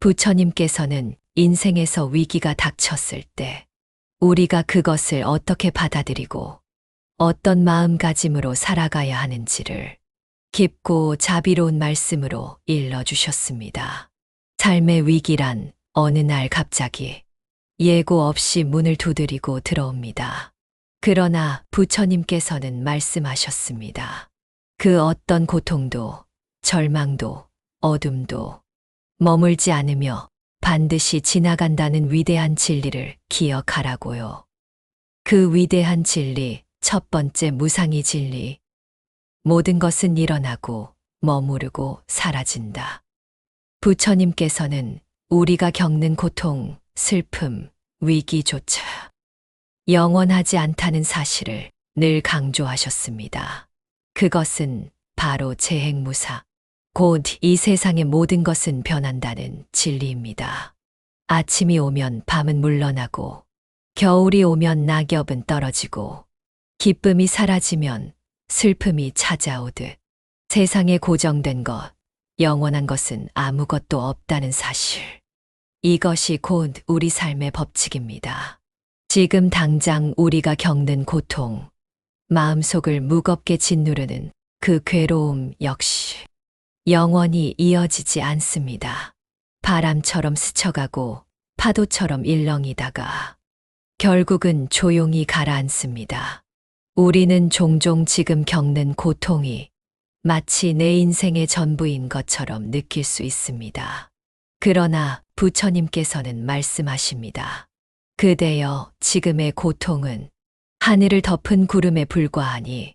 부처님께서는 인생에서 위기가 닥쳤을 때 우리가 그것을 어떻게 받아들이고 어떤 마음가짐으로 살아가야 하는지를 깊고 자비로운 말씀으로 일러주셨습니다. 삶의 위기란 어느 날 갑자기 예고 없이 문을 두드리고 들어옵니다. 그러나 부처님께서는 말씀하셨습니다. 그 어떤 고통도, 절망도, 어둠도 머물지 않으며 반드시 지나간다는 위대한 진리를 기억하라고요. 그 위대한 진리, 첫 번째 무상의 진리. 모든 것은 일어나고 머무르고 사라진다. 부처님께서는 우리가 겪는 고통, 슬픔, 위기조차 영원하지 않다는 사실을 늘 강조하셨습니다. 그것은 바로 재행무사, 곧 이 세상의 모든 것은 변한다는 진리입니다. 아침이 오면 밤은 물러나고, 겨울이 오면 낙엽은 떨어지고, 기쁨이 사라지면 슬픔이 찾아오듯 세상에 고정된 것, 영원한 것은 아무것도 없다는 사실. 이것이 곧 우리 삶의 법칙입니다. 지금 당장 우리가 겪는 고통, 마음속을 무겁게 짓누르는 그 괴로움 역시 영원히 이어지지 않습니다. 바람처럼 스쳐가고 파도처럼 일렁이다가 결국은 조용히 가라앉습니다. 우리는 종종 지금 겪는 고통이 마치 내 인생의 전부인 것처럼 느낄 수 있습니다. 그러나 부처님께서는 말씀하십니다. 그대여 지금의 고통은 하늘을 덮은 구름에 불과하니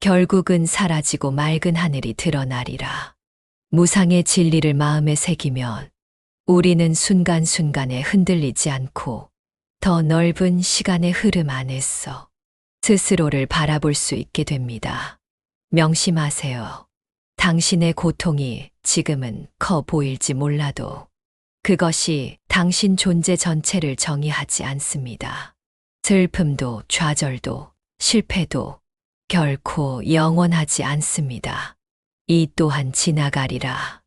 결국은 사라지고 맑은 하늘이 드러나리라. 무상의 진리를 마음에 새기면 우리는 순간순간에 흔들리지 않고 더 넓은 시간의 흐름 안에서 스스로를 바라볼 수 있게 됩니다. 명심하세요. 당신의 고통이 지금은 커 보일지 몰라도 그것이 당신 존재 전체를 정의하지 않습니다. 슬픔도 좌절도 실패도 결코 영원하지 않습니다. 이 또한 지나가리라.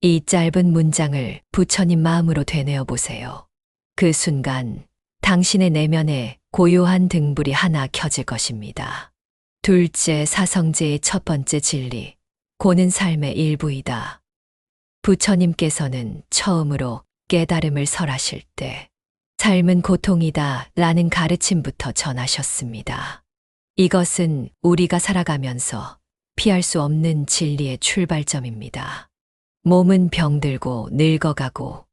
이 짧은 문장을 부처님 마음으로 되뇌어 보세요. 그 순간 당신의 내면에 고요한 등불이 하나 켜질 것입니다. 둘째 사성제의 첫 번째 진리, 고는 삶의 일부이다. 부처님께서는 처음으로 깨달음을 설하실 때 삶은 고통이다 라는 가르침부터 전하셨습니다. 이것은 우리가 살아가면서 피할 수 없는 진리의 출발점입니다. 몸은 병들고 늙어가고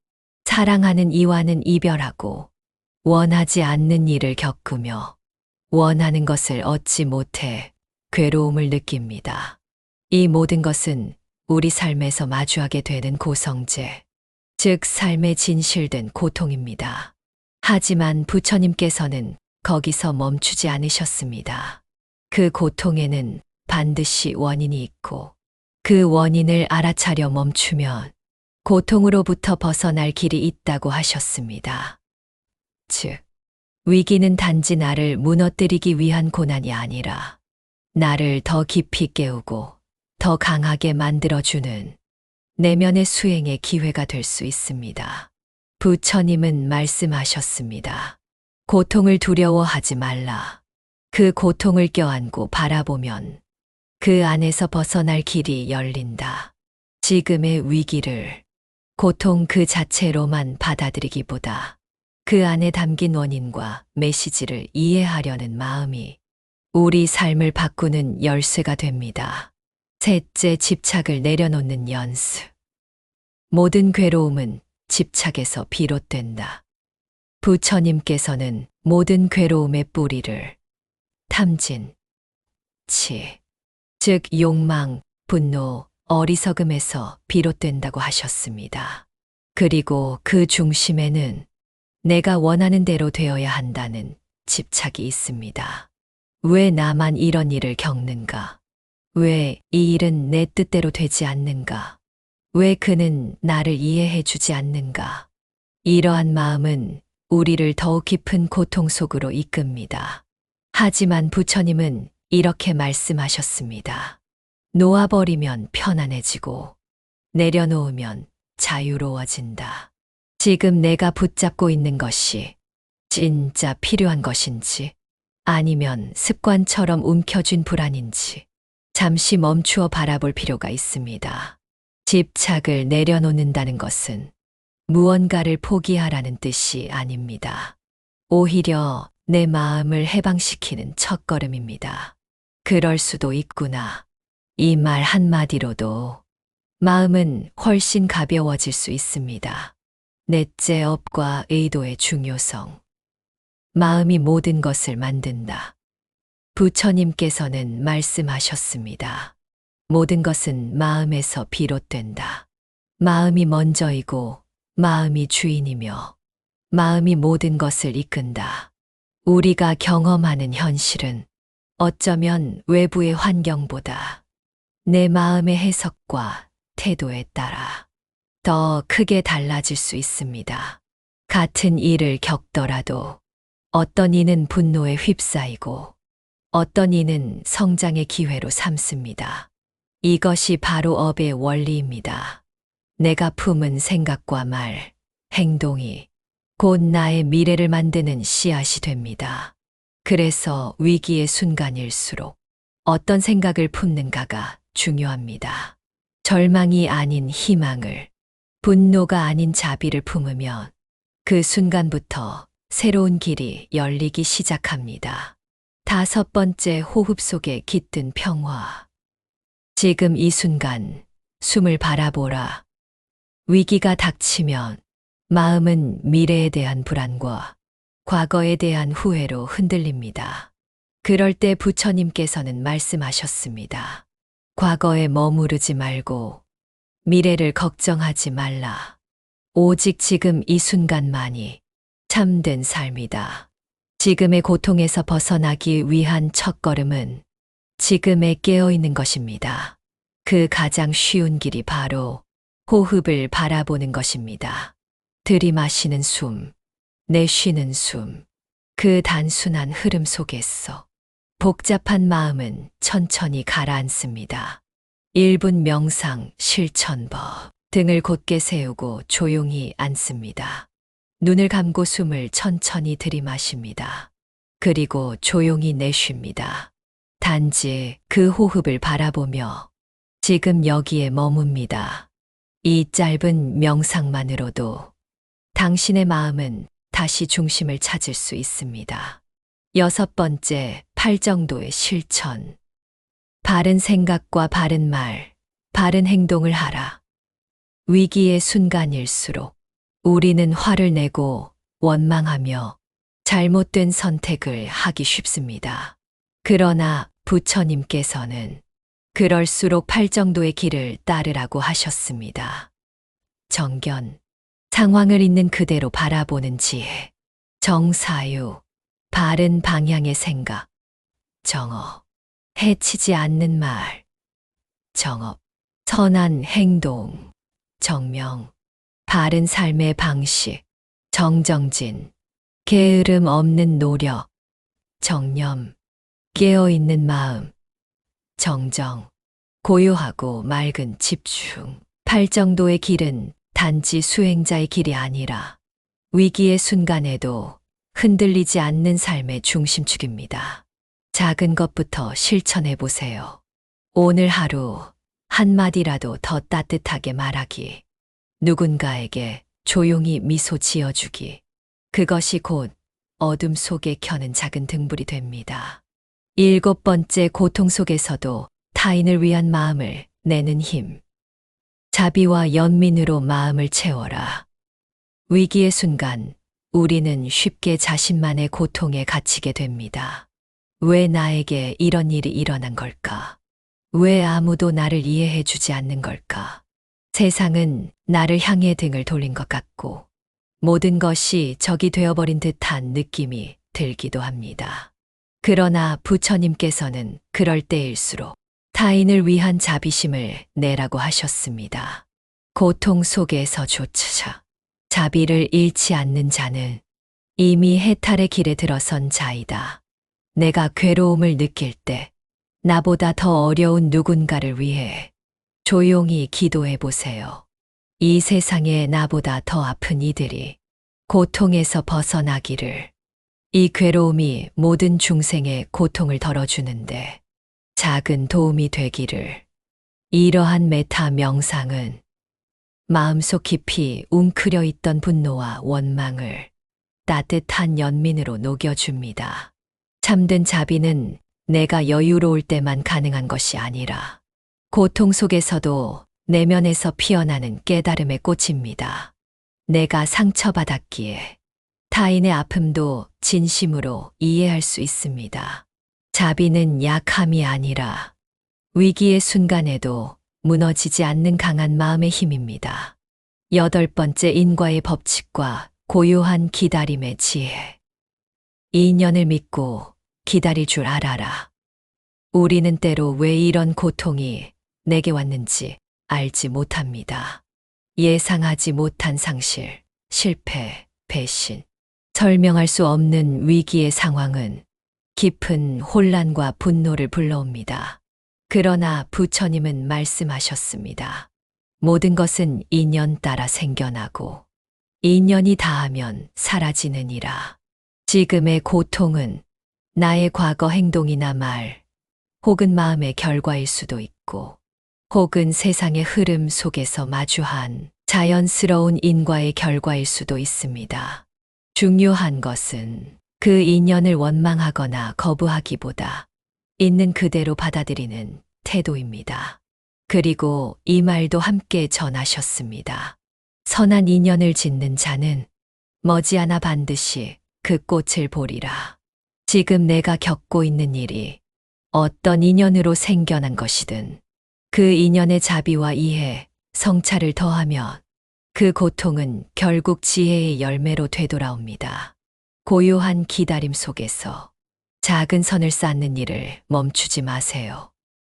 사랑하는 이와는 이별하고 원하지 않는 일을 겪으며 원하는 것을 얻지 못해 괴로움을 느낍니다. 이 모든 것은 우리 삶에서 마주하게 되는 고성제, 즉 삶에 진실된 고통입니다. 하지만 부처님께서는 거기서 멈추지 않으셨습니다. 그 고통에는 반드시 원인이 있고 그 원인을 알아차려 멈추면 고통으로부터 벗어날 길이 있다고 하셨습니다. 즉, 위기는 단지 나를 무너뜨리기 위한 고난이 아니라 나를 더 깊이 깨우고 더 강하게 만들어주는 내면의 수행의 기회가 될 수 있습니다. 부처님은 말씀하셨습니다. 고통을 두려워하지 말라. 그 고통을 껴안고 바라보면 그 안에서 벗어날 길이 열린다. 지금의 위기를 고통 그 자체로만 받아들이기보다 그 안에 담긴 원인과 메시지를 이해하려는 마음이 우리 삶을 바꾸는 열쇠가 됩니다. 셋째 집착을 내려놓는 연습. 모든 괴로움은 집착에서 비롯된다. 부처님께서는 모든 괴로움의 뿌리를 탐진, 치, 즉 욕망, 분노, 어리석음에서 비롯된다고 하셨습니다. 그리고 그 중심에는 내가 원하는 대로 되어야 한다는 집착이 있습니다. 왜 나만 이런 일을 겪는가? 왜 이 일은 내 뜻대로 되지 않는가? 왜 그는 나를 이해해 주지 않는가? 이러한 마음은 우리를 더욱 깊은 고통 속으로 이끕니다. 하지만 부처님은 이렇게 말씀하셨습니다. 놓아버리면 편안해지고 내려놓으면 자유로워진다. 지금 내가 붙잡고 있는 것이 진짜 필요한 것인지 아니면 습관처럼 움켜쥔 불안인지 잠시 멈추어 바라볼 필요가 있습니다. 집착을 내려놓는다는 것은 무언가를 포기하라는 뜻이 아닙니다. 오히려 내 마음을 해방시키는 첫걸음입니다. 그럴 수도 있구나. 이 말 한마디로도 마음은 훨씬 가벼워질 수 있습니다. 넷째 업과 의도의 중요성. 마음이 모든 것을 만든다. 부처님께서는 말씀하셨습니다. 모든 것은 마음에서 비롯된다. 마음이 먼저이고 마음이 주인이며 마음이 모든 것을 이끈다. 우리가 경험하는 현실은 어쩌면 외부의 환경보다 내 마음의 해석과 태도에 따라 더 크게 달라질 수 있습니다. 같은 일을 겪더라도 어떤 이는 분노에 휩싸이고 어떤 이는 성장의 기회로 삼습니다. 이것이 바로 업의 원리입니다. 내가 품은 생각과 말, 행동이 곧 나의 미래를 만드는 씨앗이 됩니다. 그래서 위기의 순간일수록 어떤 생각을 품는가가 중요합니다. 절망이 아닌 희망을, 분노가 아닌 자비를 품으면 그 순간부터 새로운 길이 열리기 시작합니다. 다섯 번째 호흡 속에 깃든 평화. 지금 이 순간 숨을 바라보라. 위기가 닥치면 마음은 미래에 대한 불안과 과거에 대한 후회로 흔들립니다. 그럴 때 부처님께서는 말씀하셨습니다. 과거에 머무르지 말고 미래를 걱정하지 말라. 오직 지금 이 순간만이 참된 삶이다. 지금의 고통에서 벗어나기 위한 첫걸음은 지금에 깨어 있는 것입니다. 그 가장 쉬운 길이 바로 호흡을 바라보는 것입니다. 들이마시는 숨, 내 쉬는 숨, 그 단순한 흐름 속에서 복잡한 마음은 천천히 가라앉습니다. 1분 명상 실천법 등을 곧게 세우고 조용히 앉습니다. 눈을 감고 숨을 천천히 들이마십니다. 그리고 조용히 내쉽니다. 단지 그 호흡을 바라보며 지금 여기에 머뭅니다. 이 짧은 명상만으로도 당신의 마음은 다시 중심을 찾을 수 있습니다. 여섯 번째, 팔 정도의 실천. 바른 생각과 바른 말, 바른 행동을 하라. 위기의 순간일수록 우리는 화를 내고 원망하며 잘못된 선택을 하기 쉽습니다. 그러나 부처님께서는 그럴수록 팔 정도의 길을 따르라고 하셨습니다. 정견, 상황을 있는 그대로 바라보는 지혜, 정사유, 바른 방향의 생각, 정어, 해치지 않는 말, 정업, 선한 행동, 정명, 바른 삶의 방식, 정정진, 게으름 없는 노력, 정념, 깨어있는 마음, 정정, 고요하고 맑은 집중. 팔 정도의 길은 단지 수행자의 길이 아니라 위기의 순간에도 흔들리지 않는 삶의 중심축입니다. 작은 것부터 실천해 보세요. 오늘 하루 한마디라도 더 따뜻하게 말하기. 누군가에게 조용히 미소 지어주기. 그것이 곧 어둠 속에 켜는 작은 등불이 됩니다. 일곱 번째 고통 속에서도 타인을 위한 마음을 내는 힘. 자비와 연민으로 마음을 채워라. 위기의 순간 우리는 쉽게 자신만의 고통에 갇히게 됩니다. 왜 나에게 이런 일이 일어난 걸까? 왜 아무도 나를 이해해 주지 않는 걸까? 세상은 나를 향해 등을 돌린 것 같고 모든 것이 적이 되어버린 듯한 느낌이 들기도 합니다. 그러나 부처님께서는 그럴 때일수록 타인을 위한 자비심을 내라고 하셨습니다. 고통 속에서조차 자비를 잃지 않는 자는 이미 해탈의 길에 들어선 자이다. 내가 괴로움을 느낄 때 나보다 더 어려운 누군가를 위해 조용히 기도해 보세요. 이 세상에 나보다 더 아픈 이들이 고통에서 벗어나기를. 이 괴로움이 모든 중생의 고통을 덜어주는데 작은 도움이 되기를. 이러한 메타 명상은 마음속 깊이 웅크려 있던 분노와 원망을 따뜻한 연민으로 녹여줍니다. 참된 자비는 내가 여유로울 때만 가능한 것이 아니라 고통 속에서도 내면에서 피어나는 깨달음의 꽃입니다. 내가 상처받았기에 타인의 아픔도 진심으로 이해할 수 있습니다. 자비는 약함이 아니라 위기의 순간에도 무너지지 않는 강한 마음의 힘입니다. 여덟 번째 인과의 법칙과 고요한 기다림의 지혜. 인연을 믿고 기다릴 줄 알아라. 우리는 때로 왜 이런 고통이 내게 왔는지 알지 못합니다. 예상하지 못한 상실, 실패, 배신, 설명할 수 없는 위기의 상황은 깊은 혼란과 분노를 불러옵니다. 그러나 부처님은 말씀하셨습니다. 모든 것은 인연 따라 생겨나고 인연이 닿으면 사라지느니라. 지금의 고통은 나의 과거 행동이나 말, 혹은 마음의 결과일 수도 있고, 혹은 세상의 흐름 속에서 마주한 자연스러운 인과의 결과일 수도 있습니다. 중요한 것은 그 인연을 원망하거나 거부하기보다 있는 그대로 받아들이는 태도입니다. 그리고 이 말도 함께 전하셨습니다. 선한 인연을 짓는 자는 머지않아 반드시 그 꽃을 보리라. 지금 내가 겪고 있는 일이 어떤 인연으로 생겨난 것이든 그 인연의 자비와 이해, 성찰을 더하면 그 고통은 결국 지혜의 열매로 되돌아옵니다. 고요한 기다림 속에서 작은 선을 쌓는 일을 멈추지 마세요.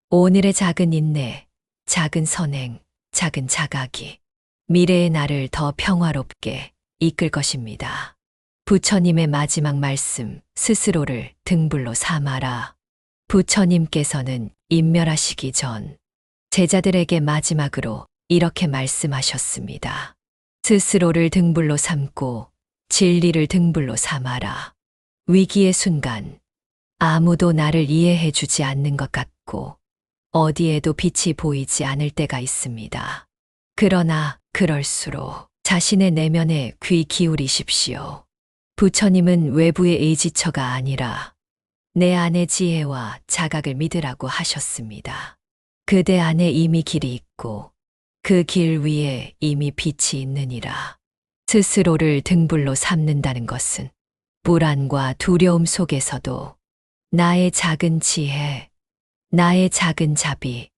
오늘의 작은 인내, 작은 선행, 작은 자각이 미래의 나를 더 평화롭게 이끌 것입니다. 부처님의 마지막 말씀, 스스로를 등불로 삼아라. 부처님께서는 인멸하시기 전 제자들에게 마지막으로 이렇게 말씀하셨습니다. 스스로를 등불로 삼고 진리를 등불로 삼아라. 위기의 순간 아무도 나를 이해해 주지 않는 것 같고 어디에도 빛이 보이지 않을 때가 있습니다. 그러나 그럴수록 자신의 내면에 귀 기울이십시오. 부처님은 외부의 의지처가 아니라 내 안의 지혜와 자각을 믿으라고 하셨습니다. 그대 안에 이미 길이 있고 그 길 위에 이미 빛이 있느니라. 스스로를 등불로 삼는다는 것은 불안과 두려움 속에서도 나의 작은 지혜, 나의 작은 자비,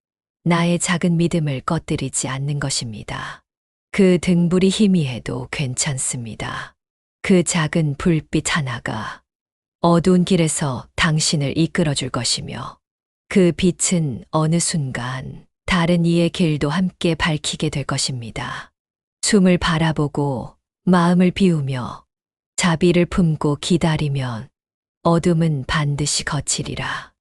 나의 작은 믿음을 꺼뜨리지 않는 것입니다. 그 등불이 희미해도 괜찮습니다. 그 작은 불빛 하나가 어두운 길에서 당신을 이끌어 줄 것이며 그 빛은 어느 순간 다른 이의 길도 함께 밝히게 될 것입니다. 숨을 바라보고 마음을 비우며 자비를 품고 기다리면 어둠은 반드시 거치리라.